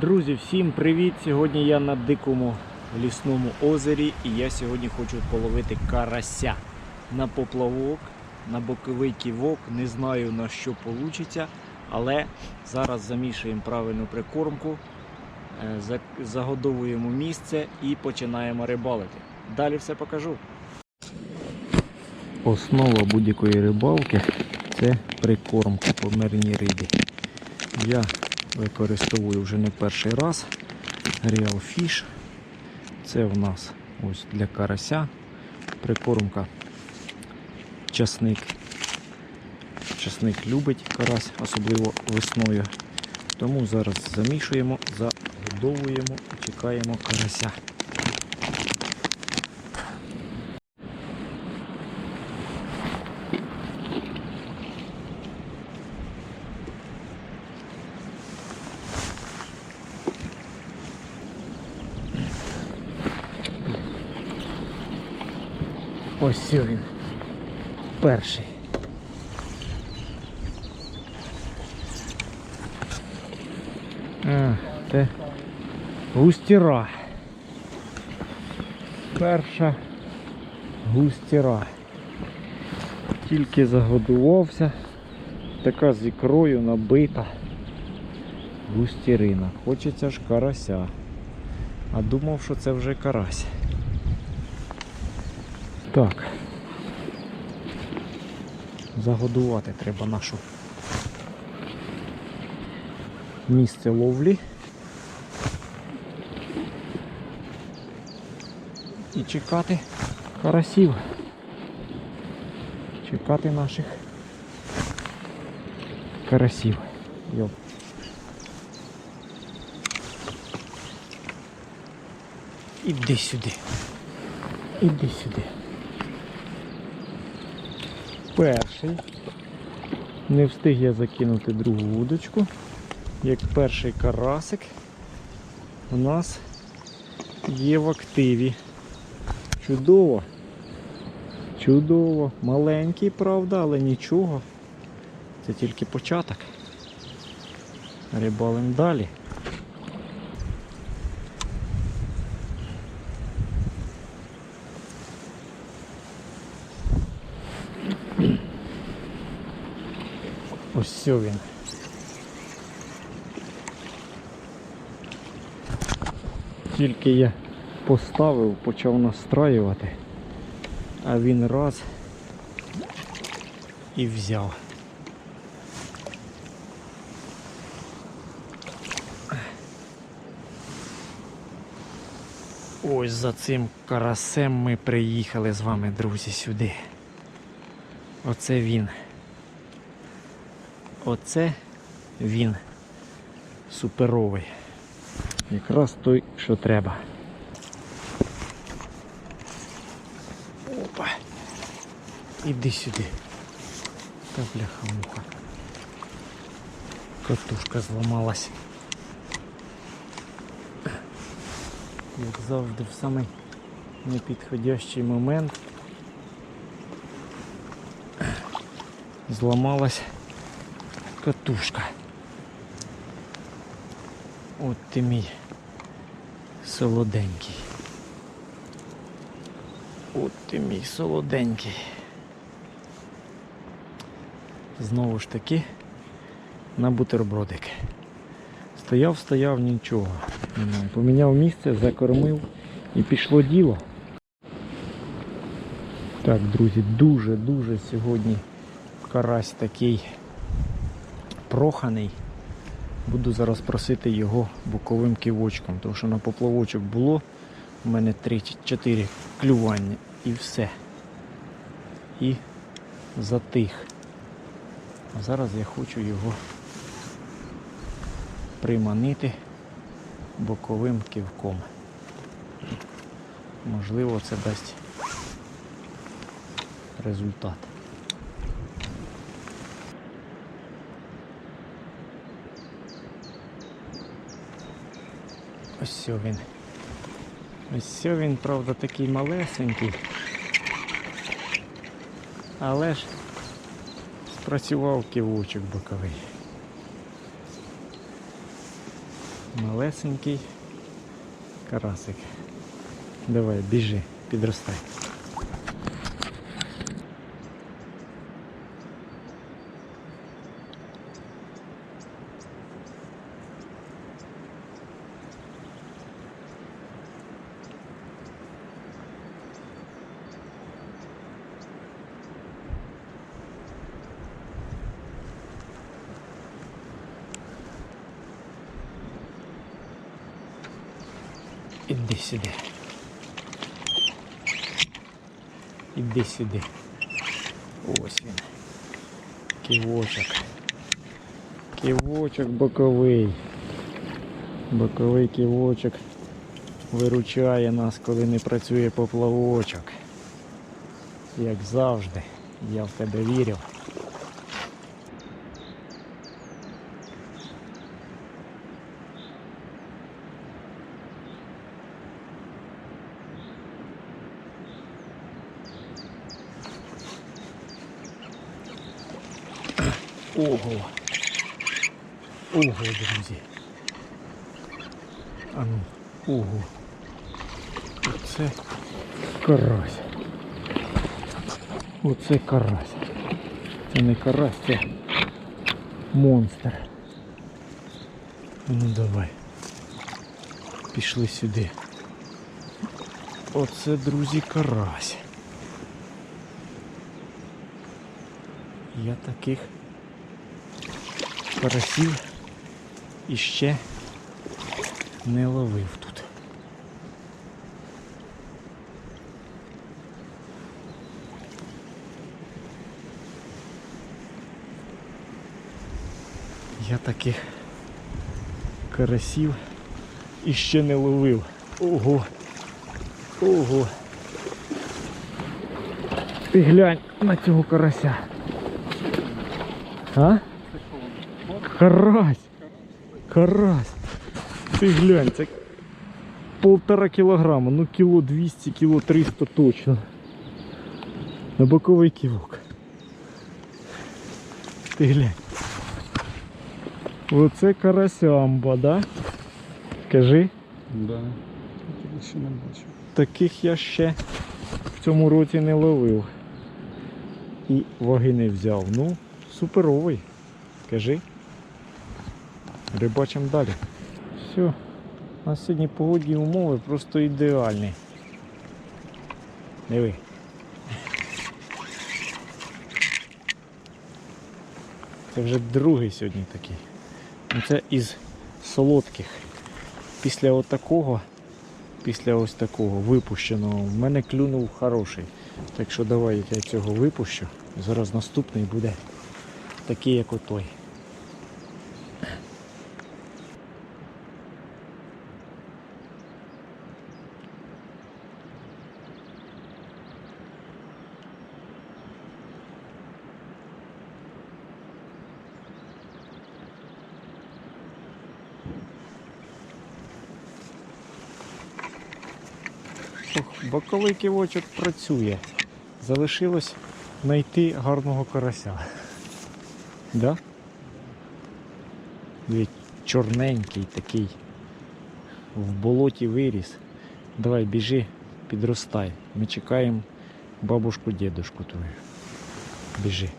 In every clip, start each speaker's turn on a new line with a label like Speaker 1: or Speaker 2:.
Speaker 1: Друзі, всім привіт! Сьогодні я на дикому лісному озері і я сьогодні хочу половити карася на поплавок, на боковий ківок. Не знаю на що вийде, але зараз замішуємо правильну прикормку, е, загодовуємо місце і починаємо рибалити. Далі все покажу. Основа будь-якої рибалки це прикормка по мирній рибі. Я використовую вже не перший раз Real Fish. Це в нас ось для карася. Прикормка часник. Часник любить карась, особливо весною. Тому зараз замішуємо, загодовуємо чекаємо карася. Ось він. Перший. А, це густіра. Перша густіра. Тільки загодувався. Така з ікрою набита густірина. Хочеться ж карася. А думав, що це вже карась. Так. Загодувати треба нашу місце ловлі. І чекати карасів. Чекати наших карасів. Йоп. Іди сюди. Іди сюди. Перший. Не встиг я закинути другу вудочку. Як перший карасик у нас є в активі. Чудово. Чудово. Маленький, правда, але нічого. Це тільки початок. Рибалим далі. Ось він. Тільки я поставив, почав настраювати, а він раз і взяв. Ось за цим карасем ми приїхали з вами, друзі, сюди. Оце він. Оце він суперовий. Якраз той, що треба. Опа. Іди сюди. Та бляха муха. Катушка зламалась. Як завжди в самий непідходящий момент зламалась катушка. От ти мій солоденький. От ти мій солоденький. Знову ж таки на бутербродик. Стояв, стояв, нічого. Поміняв місце, закормив і пішло діло. Так, друзі, дуже-дуже сьогодні карась такий проханий. Буду зараз просити його боковим кивочком, тому що на поплавочок було у мене 3-4 клювання і все. І затих. А зараз я хочу його приманити боковим кивком. Можливо, це дасть результат. Ось він. Ось він, правда, такий малесенький. Але ж спрацював ківучок боковий. Малесенький карасик. Давай, біжи, підростай. Іди сюди. Іди сюди. Ось він. Кивочок. Кивочок боковий. Боковий кивочок виручає нас, коли не працює поплавочок. Як завжди, я в тебе вірив. Ого. Ого, друзі. А ну, ого. Оце карась. Оце карась. Це не карась, це монстр. Ну давай. Пішли сюди. Оце, друзі, карась. Я таких карасів іще не ловив тут. Я таких карасів іще не ловив. Ого. Ого. Ти глянь на цього карася. А? Карась! Карась! Ти глянь, це полтора кілограма, ну кіло 200, кіло 300 точно. На боковий ківок. Ти глянь. Оце карасямба, да? Кажи,
Speaker 2: Да. Я ще не бачив.
Speaker 1: таких я ще в цьому році не ловив. І ваги не взяв. Ну, суперовий. Кажи. Рибачимо далі. Все. У нас сьогодні погодні умови просто ідеальні. Диви. Це вже другий сьогодні такий. Ну, Це із солодких. Після отакого, після ось такого випущеного, в мене клюнув хороший. Так що давай я цього випущу. Зараз наступний буде такий, як отой. Боковий ківочок працює. Залишилось знайти гарного карася. Да? Чорненький такий. В болоті виріс. Давай біжи, підростай. Ми чекаємо бабушку, дідушку твою. Біжи.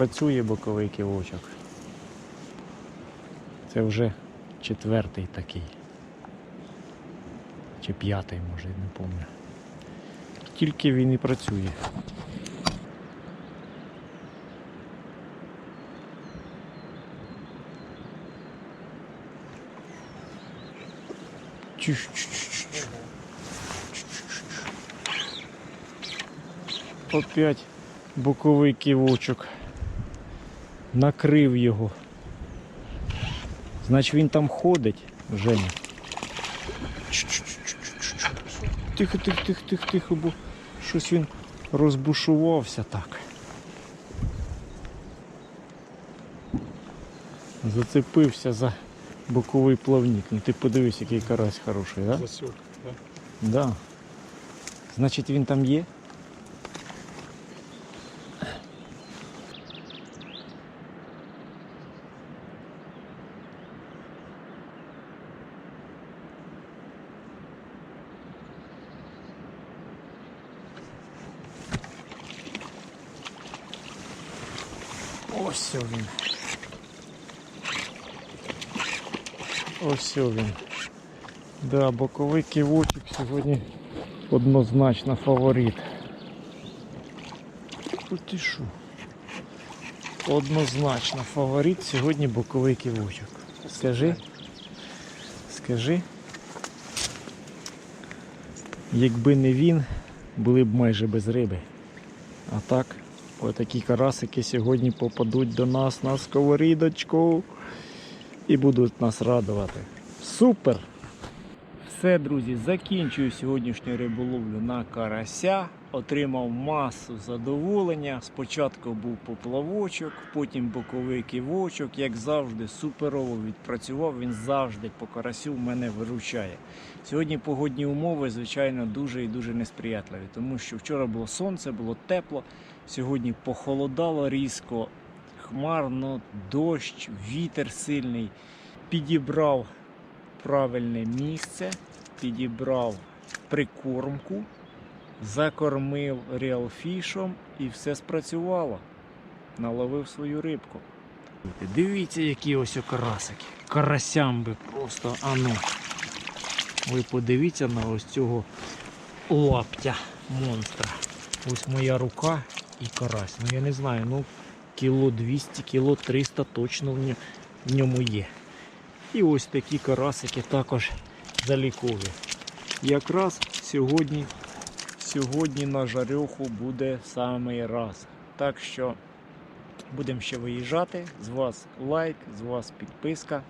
Speaker 1: Працює боковий кивочок. Це вже четвертий такий. Чи п'ятий, може, не пам'ятаю. Тільки він і працює. Опять боковий кивочок. Накрив його. Значить він там ходить, Женя. Тихо, тихо, тихо, тихо, тихо, бо щось він розбушувався так. Зацепився за боковий плавник. Ну ти подивись, який карась хороший, так? Да?
Speaker 2: Засюк, да?
Speaker 1: Да. Значить він там є? Ось він. Ось він. Да, боковий кивочок сьогодні однозначно фаворит. Що? Однозначно фаворит сьогодні боковий кивочок. Скажи. Скажи. Якби не він, були б майже без риби. А так, отакі карасики сьогодні попадуть до нас на сковорідочку і будуть нас радувати. Супер! Все, друзі, закінчую сьогоднішню риболовлю на карася. Отримав масу задоволення. Спочатку був поплавочок, потім боковий кивочок. Як завжди, суперово відпрацював. Він завжди по карасю мене виручає. Сьогодні погодні умови, звичайно, дуже і дуже несприятливі, тому що вчора було сонце, було тепло. Сьогодні похолодало різко, хмарно, дощ, вітер сильний. Підібрав правильне місце, підібрав прикормку, закормив реалфішом і все спрацювало. Наловив свою рибку. Дивіться, які ось карасики. Карасям би просто ану. Ви подивіться на ось цього лаптя монстра. Ось моя рука і карась. Ну я не знаю, ну кіло 200, кіло 300 точно в ньому є. І ось такі карасики також залікові. Якраз сьогодні, сьогодні на жарьоху буде самий раз. Так що будемо ще виїжджати. З вас лайк, з вас підписка.